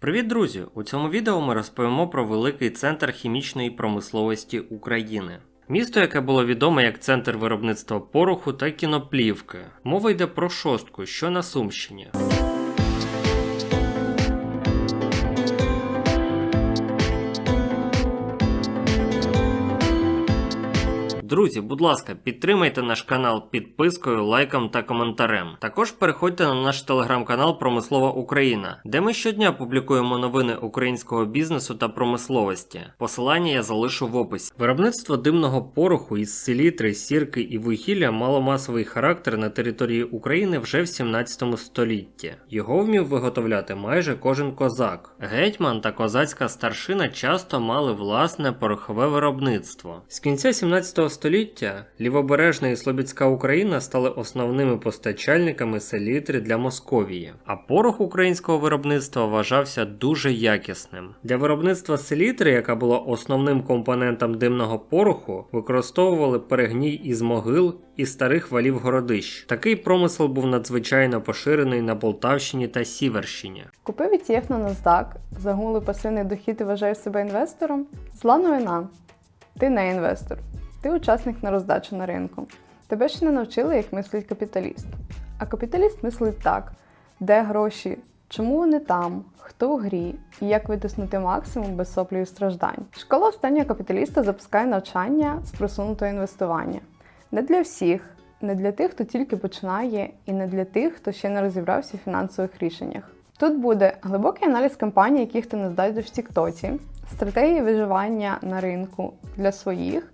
Привіт, друзі! У цьому відео ми розповімо про великий центр хімічної промисловості України. Місто, яке було відоме як центр виробництва пороху та кіноплівки. Мова йде про шостку, що на Сумщині. Друзі, будь ласка, підтримайте наш канал підпискою, лайком та коментарем. Також переходьте на наш телеграм-канал Промислова Україна, де ми щодня публікуємо новини українського бізнесу та промисловості. Посилання я залишу в описі. Виробництво димного пороху із селітри, сірки і вугілля мало масовий характер на території України вже в 17 столітті. Його вмів виготовляти майже кожен козак. Гетьман та козацька старшина часто мали власне порохове виробництво. З кінця 17 століття лівобережна і Слобідська Україна стали основними постачальниками селітри для Московії, а порох українського виробництва вважався дуже якісним. Для виробництва селітри, яка була основним компонентом димного пороху, використовували перегній із могил і старих валів городищ. Такий промисел був надзвичайно поширений на Полтавщині та Сіверщині. Купив ETF на NASDAQ, загулив пасивний дохід і вважаєш себе інвестором? Зла новина. Ти не інвестор. Ти учасник на роздачу на ринку. Тебе ще не навчили, як мислить капіталіст. А капіталіст мислить так: де гроші, чому вони там, хто в грі і як витиснути максимум без соплі і страждань. Школа останнього капіталіста запускає навчання з просунутого інвестування. Не для всіх, не для тих, хто тільки починає, і не для тих, хто ще не розібрався в фінансових рішеннях. Тут буде глибокий аналіз компаній, яких ти не знайдеш в Тіктоці, стратегії виживання на ринку для своїх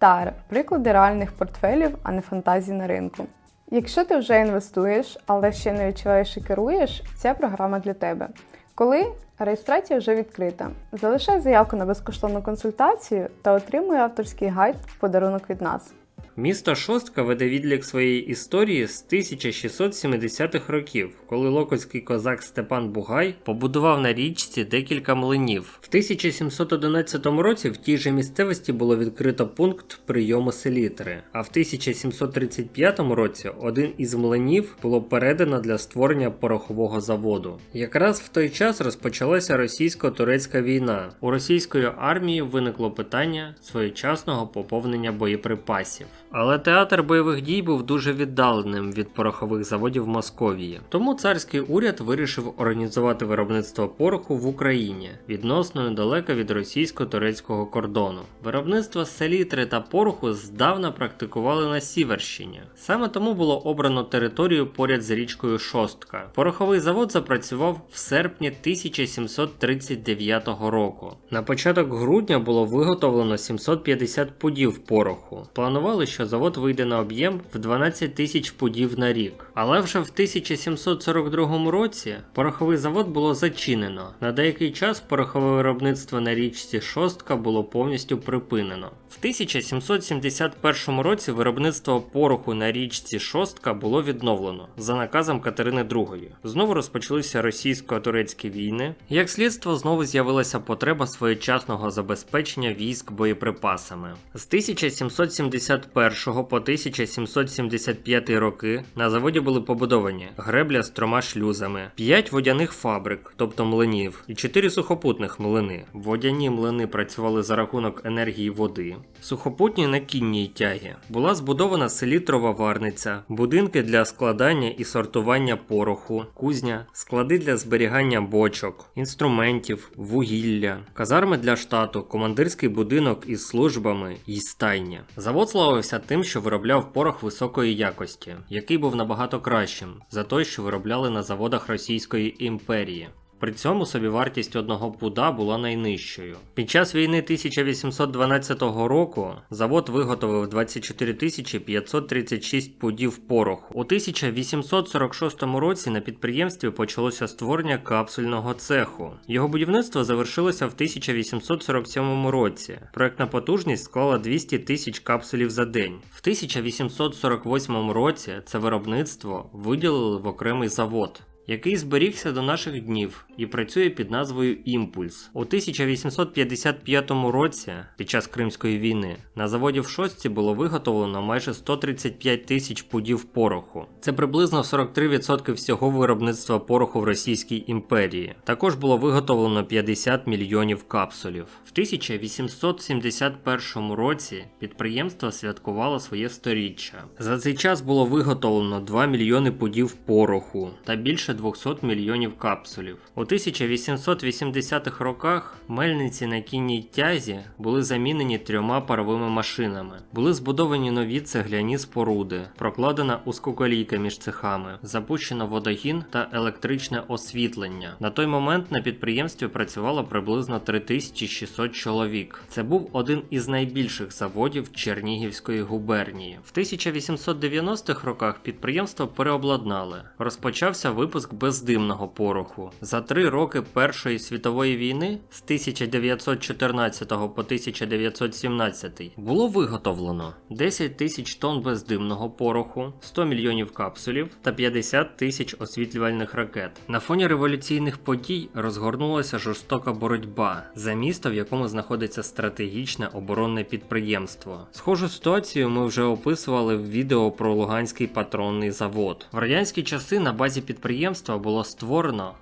та приклади реальних портфелів, а не фантазій на ринку. Якщо ти вже інвестуєш, але ще не відчуваєш і керуєш, ця програма для тебе. Коли реєстрація вже відкрита, залишай заявку на безкоштовну консультацію та отримуй авторський гайд в подарунок від нас. Місто Шостка веде відлік своєї історії з 1670-х років, коли локотський козак Степан Бугай побудував на річці декілька млинів. В 1711 році в тій же місцевості було відкрито пункт прийому селітри, а в 1735 році один із млинів було передано для створення порохового заводу. Якраз в той час розпочалася російсько-турецька війна. У російської армії виникло питання своєчасного поповнення боєприпасів. Але театр бойових дій був дуже віддаленим від порохових заводів Московії. Тому царський уряд вирішив організувати виробництво пороху в Україні відносно недалеко від російсько-турецького кордону. Виробництво селітри та пороху здавна практикували на Сіверщині. Саме тому було обрано територію поряд з річкою Шостка. Пороховий завод запрацював в серпні 1739 року. На початок грудня було виготовлено 750 пудів пороху. Планували, що завод вийде на об'єм в 12 тисяч пудів на рік. Але вже в 1742 році пороховий завод було зачинено. На деякий час порохове виробництво на річці Шостка було повністю припинено. В 1771 році виробництво пороху на річці Шостка було відновлено за наказом Катерини II. Знову розпочалися російсько-турецькі війни. Як слідство, знову з'явилася потреба своєчасного забезпечення військ боєприпасами. З 1771 по 1775 роки на заводі були побудовані гребля з трьома шлюзами, 5 водяних фабрик, тобто млинів, і 4 сухопутних млини. Водяні млини працювали за рахунок енергії води. Сухопутні на кінній тягі була збудована селітрова варниця, будинки для складання і сортування пороху, кузня, склади для зберігання бочок, інструментів, вугілля, казарми для штату, командирський будинок із службами і стайня. Завод славився тим, що виробляв порох високої якості, який був набагато кращим за той, що виробляли на заводах Російської імперії. При цьому собівартість одного пуда була найнижчою. Під час війни 1812 року завод виготовив 24 536 пудів пороху. У 1846 році на підприємстві почалося створення капсульного цеху. Його будівництво завершилося в 1847 році. Проектна потужність склала 200 тисяч капсулів за день. В 1848 році це виробництво виділили в окремий завод. який зберігся до наших днів і працює під назвою Імпульс. У 1855 році, під час Кримської війни, на заводі в Шостці було виготовлено майже 135 тисяч пудів пороху. Це приблизно 43% всього виробництва пороху в Російській імперії. Також було виготовлено 50 мільйонів капсулів. В 1871 році підприємство святкувало своє сторіччя. За цей час було виготовлено 2 мільйони пудів пороху та більше 200 мільйонів капсулів. У 1880-х роках мельниці на кінній тязі були замінені трьома паровими машинами. Були збудовані нові цегляні споруди, прокладена узкоколійка між цехами, запущено водогін та електричне освітлення. На той момент на підприємстві працювало приблизно 3600 чоловік. Це був один із найбільших заводів Чернігівської губернії. В 1890-х роках підприємство переобладнали. Розпочався випуск бездимного пороху. За три роки Першої світової війни з 1914 по 1917 було виготовлено 10 тисяч тонн бездимного пороху, 100 мільйонів капсулів та 50 тисяч освітлювальних ракет. На фоні революційних подій розгорнулася жорстока боротьба за місто, в якому знаходиться стратегічне оборонне підприємство. Схожу ситуацію ми вже описували в відео про Луганський патронний завод. В радянські часи на базі підприємства було створено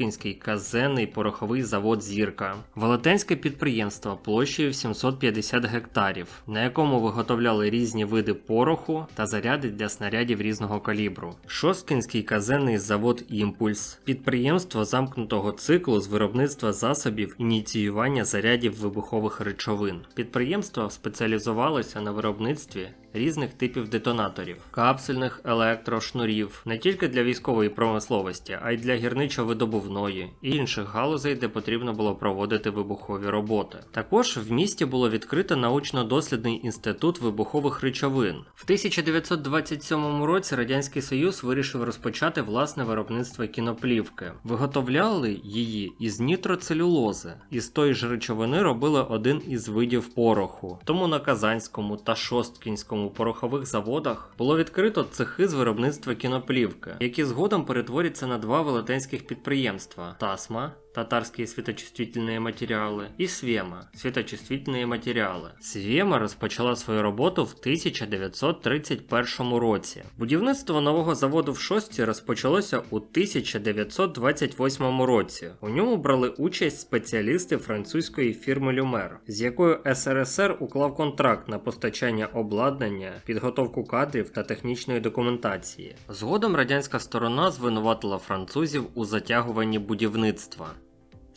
Шосткінський казенний пороховий завод Зірка, велетенське підприємство площею 750 гектарів, на якому виготовляли різні види пороху та заряди для снарядів різного калібру. Шосткінський казенний завод Імпульс, підприємство замкнутого циклу з виробництва засобів ініціювання зарядів вибухових речовин. Підприємство спеціалізувалося на виробництві різних типів детонаторів, капсульних електрошнурів не тільки для військової промисловості, а й для гірничо-видобувної і інших галузей, де потрібно було проводити вибухові роботи. Також в місті було відкрито научно-дослідний інститут вибухових речовин. В 1927 році Радянський Союз вирішив розпочати власне виробництво кіноплівки. Виготовляли її із нітроцелюлози. Із тої ж речовини робили один із видів пороху. Тому на Казанському та Шосткінському порохових заводах було відкрито цехи з виробництва кіноплівки, які згодом перетворяться на два велетенських підприємства: Тасма Татарские светочувствительные материалы і Свема светочувствительные матеріали. Свема розпочала свою роботу в 1931 році. Будівництво нового заводу в Шості розпочалося у 1928 році. У ньому брали участь спеціалісти французької фірми Люмер, з якою СРСР уклав контракт на постачання обладнання, підготовку кадрів та технічної документації. Згодом радянська сторона звинуватила французів у затягуванні будівництва.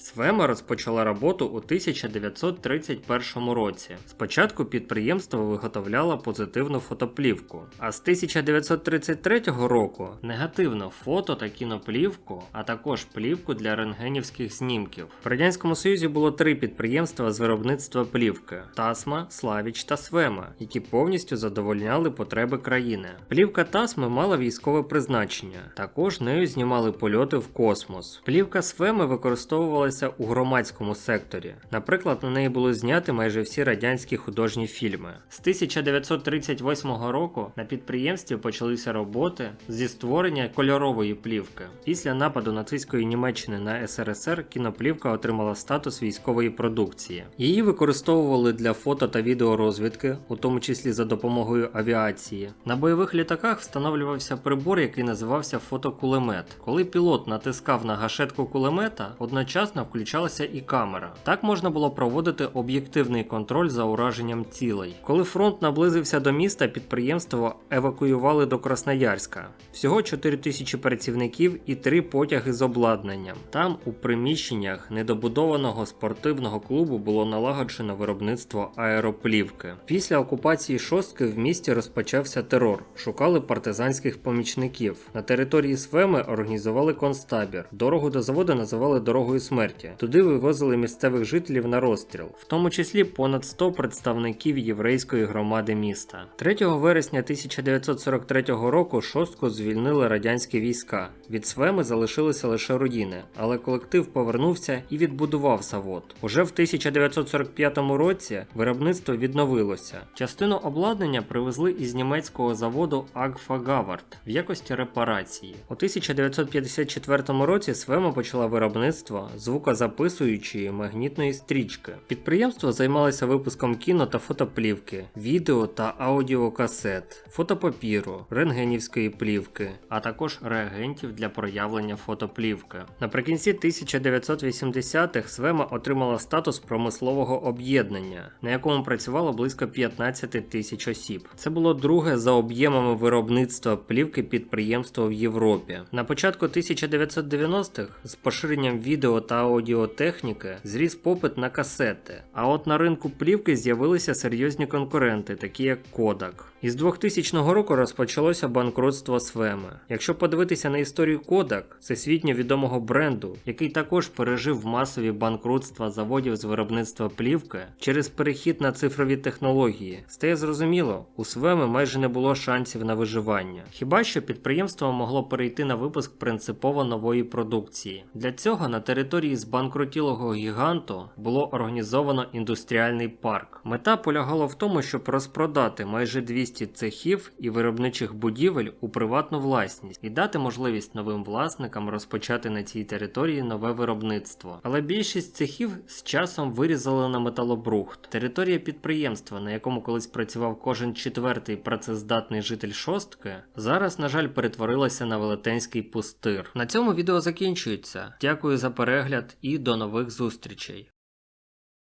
Свема розпочала роботу у 1931 році. Спочатку підприємство виготовляло позитивну фотоплівку, а з 1933 року негативну фото та кіноплівку, а також плівку для рентгенівських знімків. В Радянському Союзі було три підприємства з виробництва плівки: Тасма, Славіч та Свема, які повністю задовольняли потреби країни. Плівка Тасми мала військове призначення. Також нею знімали польоти в космос. Плівка Свеми використовувалася у громадському секторі. Наприклад, на неї були зняті майже всі радянські художні фільми. З 1938 року на підприємстві почалися роботи зі створення кольорової плівки. Після нападу нацистської Німеччини на СРСР кіноплівка отримала статус військової продукції. Її використовували для фото та відеорозвідки, у тому числі за допомогою авіації. На бойових літаках встановлювався прибор, який називався фотокулемет. Коли пілот натискав на гашетку кулемета, одночасно включалася і камера. Так можна було проводити об'єктивний контроль за ураженням цілей. Коли фронт наблизився до міста, підприємство евакуювали до Красноярська. Всього 4 тисячі працівників і три потяги з обладнанням. Там, у приміщеннях недобудованого спортивного клубу, було налагоджено виробництво аероплівки. Після окупації шостки в місті розпочався терор. Шукали партизанських помічників. На території Свеми організували концтабір. Дорогу до заводу називали дорогою смерті. Смерті. Туди вивозили місцевих жителів на розстріл, в тому числі понад 100 представників єврейської громади міста. 3 вересня 1943 року шостку звільнили радянські війська. Від Свеми залишилися лише руїни, але колектив повернувся і відбудував завод. Уже в 1945 році виробництво відновилося. Частину обладнання привезли із німецького заводу Агфа Гавард в якості репарації. У 1954 році Свема почала виробництво звукозаписуючої магнітної стрічки. Підприємство займалося випуском кіно та фотоплівки, відео та аудіокасет, фотопапіру, рентгенівської плівки, а також реагентів для проявлення фотоплівки. Наприкінці 1980-х Свема отримала статус промислового об'єднання, на якому працювало близько 15 тисяч осіб. Це було друге за об'ємами виробництва плівки підприємство в Європі. На початку 1990-х з поширенням відео та аудіотехніки зріс попит на касети. А от на ринку плівки з'явилися серйозні конкуренти, такі як Kodak. Із 2000 року розпочалося банкрутство Свеми. Якщо подивитися на історію Kodak, всесвітньо відомого бренду, який також пережив масові банкрутства заводів з виробництва плівки через перехід на цифрові технології, стає зрозуміло, у Свеми майже не було шансів на виживання. Хіба що підприємство могло перейти на випуск принципово нової продукції. Для цього на території збанкрутілого гіганту було організовано індустріальний парк. Мета полягала в тому, щоб розпродати майже 200 цехів і виробничих будівель у приватну власність і дати можливість новим власникам розпочати на цій території нове виробництво. Але більшість цехів з часом вирізали на металобрухт. Територія підприємства, на якому колись працював кожен четвертий працездатний житель шостки, зараз, на жаль, перетворилася на велетенський пустир. На цьому відео закінчується. Дякую за перегляд і до нових зустрічей.